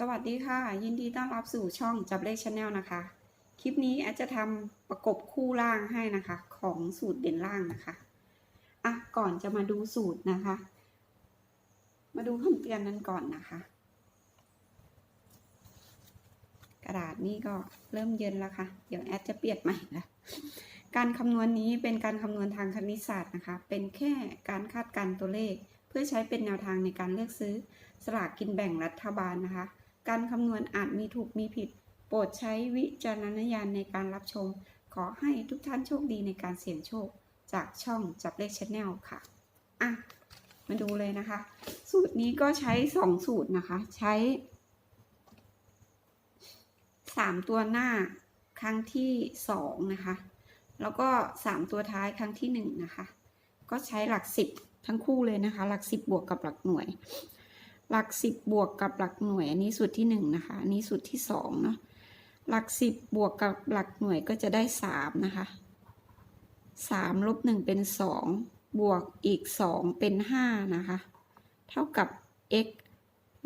สวัสดีค่ะ ยินดีต้อนรับสู่ช่องจับเลขชาแนลนะคะ คลิปนี้แอดจะทำประกบคู่ล่างให้นะคะ ของสูตรเด่นล่างนะคะอะก่อนจะมาดูสูตรนะคะ มาดูคำเตือนนั้นก่อนนะคะ กระดาษนี่ก็เริ่มเย็นแล้วค่ะ เดี๋ยวแอดจะเปียนใหม่ล้วการคำนวณนี้เป็นการคำนวณทางคณิตศาสตร์นะคะ เป็นแค่การคาดการณ์ตัวเลข เพื่อใช้เป็นแนวทางในการเลือกซื้อสลากกินแบ่งรัฐบาลนะคะ การคำนวณอาจมีถูกมีผิด โปรดใช้วิจารณญาณในการรับชม ขอให้ทุกท่านโชคดีในการเสี่ยงโชค จากช่องจับเลขชแนลค่ะ อะ มาดูเลยนะคะ สูตรนี้ก็ใช้สองสูตรนะคะ ใช้สามตัวหน้าครั้งที่สองนะคะ แล้วก็สามตัวท้ายครั้งที่หนึ่งนะคะ ก็ใช้หลักสิบทั้งคู่เลยนะคะ หลักสิบบวกกับหลักหน่วย หลักสิบบวกกับหลักหน่วย อันนี้สูตรที่หนึ่งนะคะ อันนี้สูตรที่สองเนาะ หลักสิบบวกกับหลักหน่วยก็จะได้สามนะคะสามลบหนึ่งเป็นสองบวกอีกสองเป็นห้านะคะ เท่ากับ x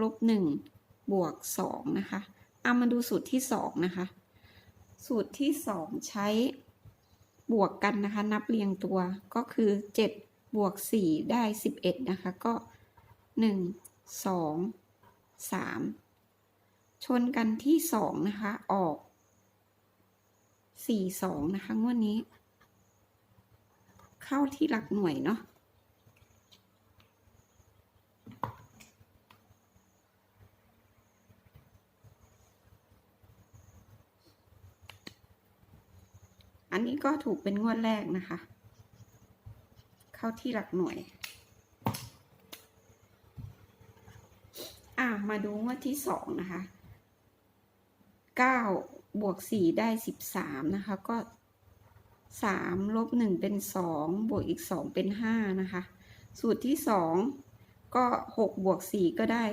ลบหนึ่งบวกสองนะคะเอามาดูสูตรที่สองนะคะ สูตรที่สองใช้บวกกันนะคะ นับเรียงตัวก็คือเจ็ดบวกสี่ได้สิบเอ็ดนะคะ ก็หนึ่ง สองสามชนกันที่สองนะคะ ออกสี่สองนะคะงวดนี้ เข้าที่หลักหน่วยเนาะอันนี้ก็ถูกเป็นงวดแรกนะคะ เข้าที่หลักหน่วย อะ มาดูงวดที่สองนะคะเก้าบวกสี่ได้สิบสามนะคะ ก็สามลบหนึ่งเป็นสองบวกอีกสองเป็นห้านะคะ สูตรที่สองก็หกบวกสี่ก็ได้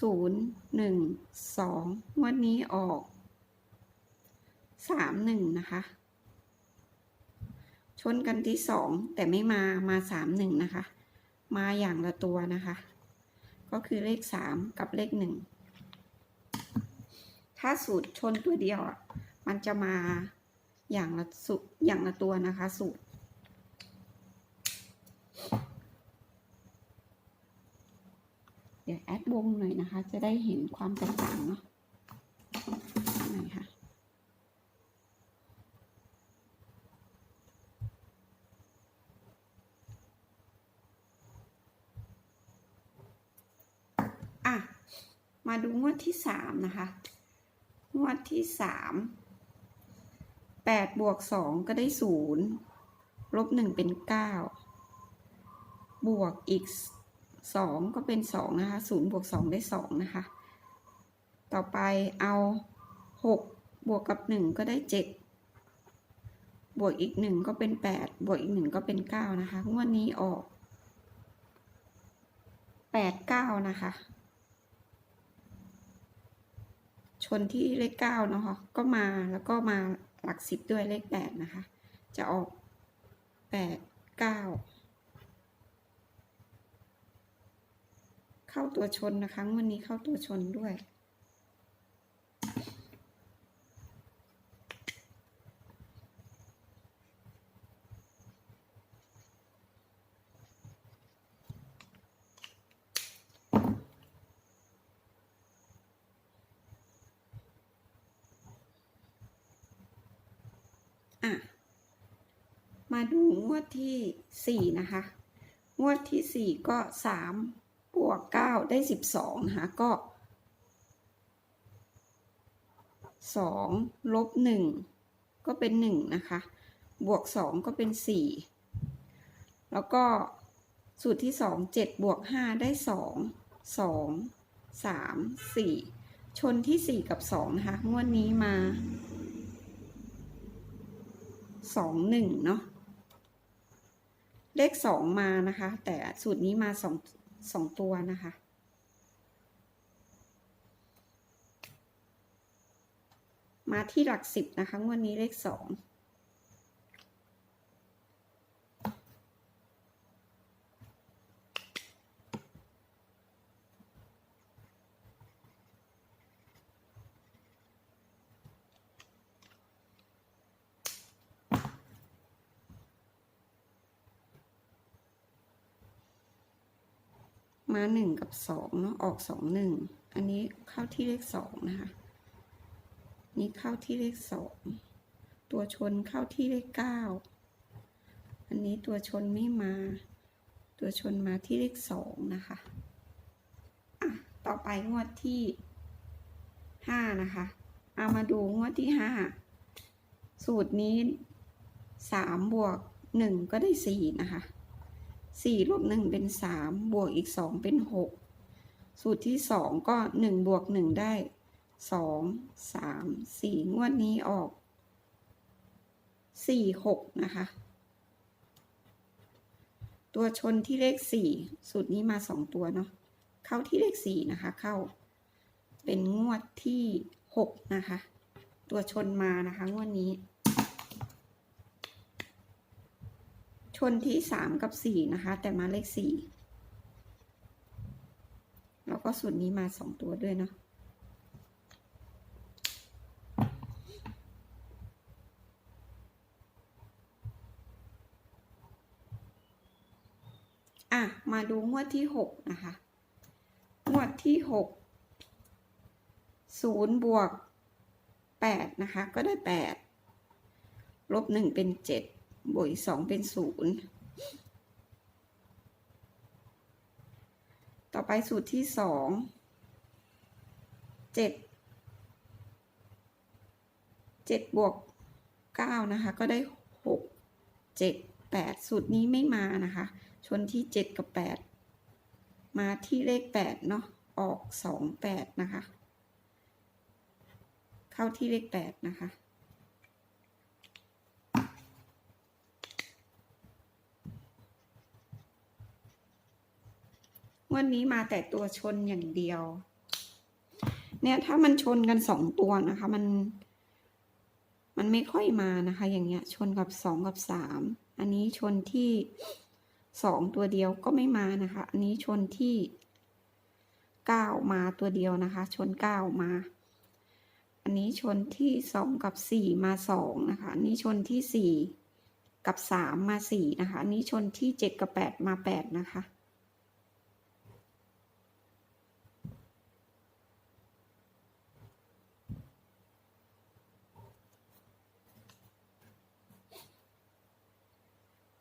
ศูนย์หนึ่งสองงวดนี้ออกสามหนึ่งนะคะ ชนกันที่สองแต่ไม่มามาสามหนึ่งนะคะ มาอย่างละตัวนะคะ ก็คือเลขสามกับเลขหนึ่ง ถ้าสูตรชนตัวเดียวอะ มันจะมาอย่างละสุอย่างละตัวนะคะ สูตร เดี๋ยวแอดวงหน่อยนะคะ จะได้เห็นความแตกต่างเนาะไหนคะอะ มาดูงวดที่สามนะคะ งวดที่สามแปดบวกสองก็ได้ศูนย์ลบหนึ่งเป็นเก้าบวกอีกสองก็เป็นสองนะคะศูนย์บวกสองได้สองนะคะ ต่อไปเอาหกบวกกับหนึ่งก็ได้เจ็ดบวกอีกหนึ่งก็เป็นแปดบวกอีกหนึ่งก็เป็นเก้านะคะงวดนี้ออกแปดเก้านะคะ ชนที่เลขเก้าเนาะก็มาแล้วก็มาหลักสิบด้วยเลขแปดนะคะ จะออกแปดเก้าเข้าตัวชนนะคะวันนี้เข้าตัวชนด้วย มาดูงวดที่สี่นะคะ งวดที่สี่ก็สามบวกเก้าได้สิบสองนะคะก็สองลบหนึ่งก็เป็นหนึ่งนะคะ บวกสองก็เป็นสี่แล้วก็สูตรที่สองเจ็ดบวกห้าได้สองสองสามสี่ชนที่สี่กับสองนะคะ งวดนี้มาสองหนึ่งเนาะ เลขสองมานะคะ แต่สูตรนี้มาสองสองตัวนะคะ มาที่หลักสิบนะคะงวันนี้เลขสอง มาหนึ่งกับสองเนาะออกสองหนึ่งอันนี้เข้าที่เลขสองนะคะนี่เข้าที่เลขสองตัวชนเข้าที่เลขเก้าอันนี้ตัวชนไม่มา ตัวชนมาที่เลขสองนะคะอะต่อไปงวดที่ห้านะคะเอามาดูงวดที่ห้าสูตรนี้สามบวกหนึ่งก็ได้สี่นะคะ สี่ลบหนึ่งเป็นสามบวกอีกสองเป็นหกสูตรที่สองก็หนึ่งบวกหนึ่งได้สองสามสี่งวดนี้ออกสี่หกนะคะ ตัวชนที่เลขสี่สูตรนี้มาสองตัวเนาะเข้าที่เลขสี่นะคะ เข้า เป็นงวดที่หกนะคะ ตัวชนมานะคะงวดนี้ ชนที่สามกับสี่นะคะ แต่มาเลขสี่แล้วก็สูตรนี้มาสองตัวด้วยเนาะอะ มาดูงวดที่หกนะคะ งวดที่หกศูนย์บวกแปดนะคะ ก็ได้แปดลบหนึ่งเป็นเจ็ด บวกอีกสองเป็นศูนย์ต่อไปสูตรที่สองเจ็ดเจ็ดบวกเก้านะคะ ก็ได้หกเจ็ดแปดสูตรนี้ไม่มานะคะ ชนที่เจ็ดกับแปดมาที่เลขแปดเนาะออกสองแปดนะคะ เข้าที่เลขแปดนะคะ วันนี้มาแต่ตัวชนอย่างเดียว เนี่ยถ้ามันชนกันสองตัวนะคะ มัน มันไม่ค่อยมานะคะ อย่างเงี้ย ชนกับสองกับสามอันนี้ชนที่สองตัวเดียวก็ไม่มานะคะ อันนี้ชนที่เก้ามาตัวเดียวนะคะ ชนเก้ามา อันนี้ชนที่สองกับสี่มาสองนะคะ อันนี้ชนที่สี่กับสามมาสี่นะคะ อันนี้ชนที่เจ็ดกับแปดมาแปดนะคะ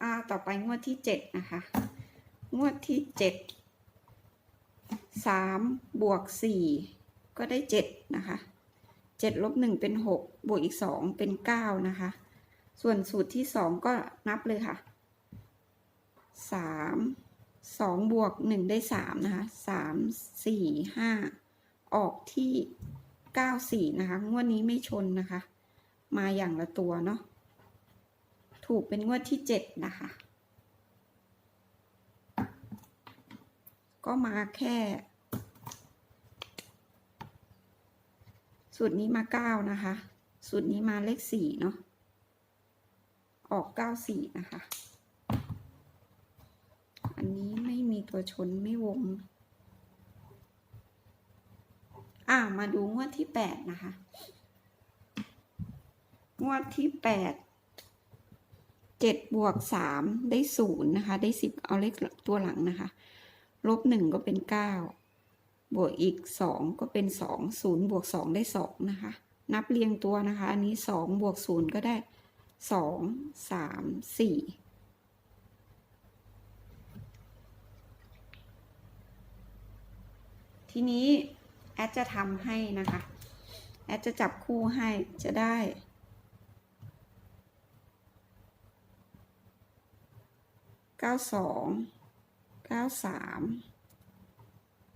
อ่าต่อไปงวดที่เจ็ดนะคะ งวดที่เจ็ดสามบวกสี่ก็ได้เจ็ดนะคะเจ็ดลบหนึ่งเป็นหกบวกอีกสองเป็นเก้านะคะ ส่วนสูตรที่สองก็นับเลยค่ะสามสองบวกหนึ่งได้สามนะคะสามสี่ห้าออกที่เก้าสี่นะคะ งวดนี้ไม่ชนนะคะ มาอย่างละตัวเนาะ ถูกเป็นงวดที่เจ็ดนะคะ ก็มาแค่ สูตรนี้มาเก้านะคะ สูตรนี้มาเลขสี่เนาะ ออกเก้าสี่นะคะ อันนี้ไม่มีตัวชนไม่วง อ่ามาดูงวดที่แปดนะคะ งวดที่แปด เจ็ดบวกสามได้ศูนย์นะคะ ได้สิบเอาเลขตัวหลังนะคะ ลบหนึ่งก็เป็นเก้าบวกอีกสองก็เป็นสองศูนย์บวกสองได้สองนะคะ นับเรียงตัวนะคะ อันนี้สองบวกศูนย์ก็ได้สองสามสี่ทีนี้แอดจะทำให้นะคะ แอดจะจับคู่ให้จะได้ เก้าสองเก้าสาม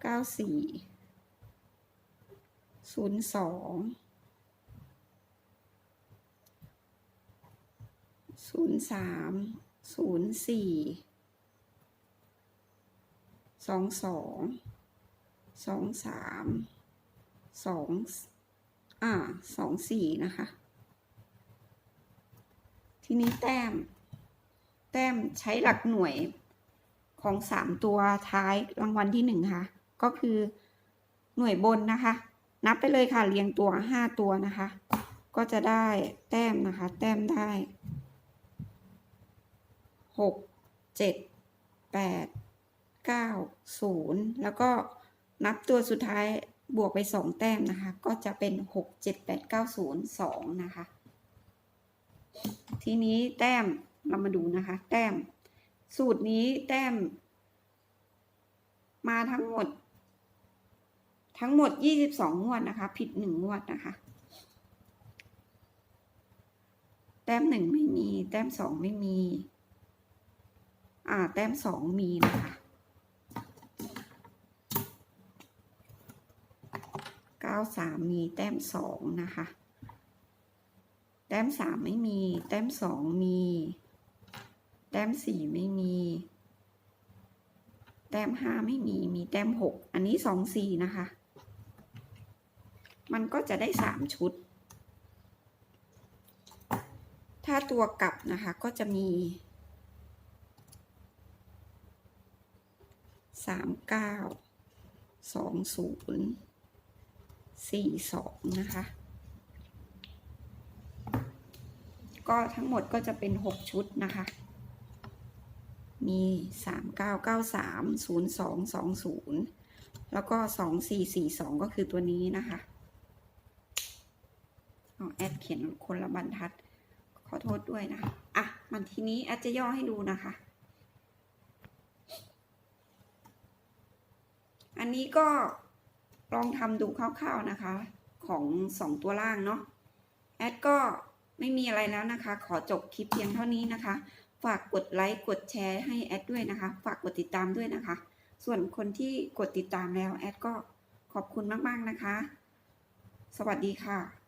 เก้าสี่ศูนย์สองศูนย์สามศูนย์สี่สองสองสองสามสองอ่าสองสี่นะคะ ทีนี้แต้ม แต้มใช้หลักหน่วยของสามตัวท้ายรางวัลที่หนึ่งค่ะ ก็คือหน่วยบนนะคะ นับไปเลยค่ะเรียงตัวห้าตัวนะคะ ก็จะได้แต้มนะคะ แต้มได้หกเจ็ดแปดเก้าศูนย์แล้วก็นับตัวสุดท้ายบวกไปสองแต้มนะคะ ก็จะเป็นหกเจ็ดแปดเก้าศูนย์สองนะคะ ทีนี้แต้ม เรามาดูนะคะ แต้ม สูตรนี้แต้ม มาทั้งหมด ทั้งหมดยี่สิบสองงวดนะคะ ผิดหนึ่งงวดนะคะ แต้มหนึ่งไม่มี แต้มสองไม่มี อ่า แต้มสองมีนะคะเก้าสามมีแต้มสองนะคะ แต้มสามไม่มี แต้มสองมี แต้มสี่ไม่มี แต้มห้าไม่มี มีแต้มหก อันนี้สองสี่นะคะ มันก็จะได้สามชุด ถ้าตัวกลับนะคะก็จะมีสามเก้าสองศูนย์สี่สองนะคะ ก็ทั้งหมดก็จะเป็นหกชุดนะคะ มีสามเก้าเก้าสามศูนย์สองสองศูนย์แล้วก็สองสี่สี่สองก็คือตัวนี้นะคะเอาแอดเขียนคนละบรรทัด ขอโทษด้วยนะคะอะ มันทีนี้แอดจะย่อให้ดูนะคะ อันนี้ก็ลองทำดูคร่าวๆนะคะ ของสองตัวล่างเนาะ แอดก็ไม่มีอะไรแล้วนะคะ ขอจบคลิปเพียงเท่านี้นะคะ ฝากกดไลค์กดแชร์ให้แอดด้วยนะคะ ฝากกดติดตามด้วยนะคะ ส่วนคนที่กดติดตามแล้วแอดก็ขอบคุณมาก ๆ นะคะ สวัสดีค่ะ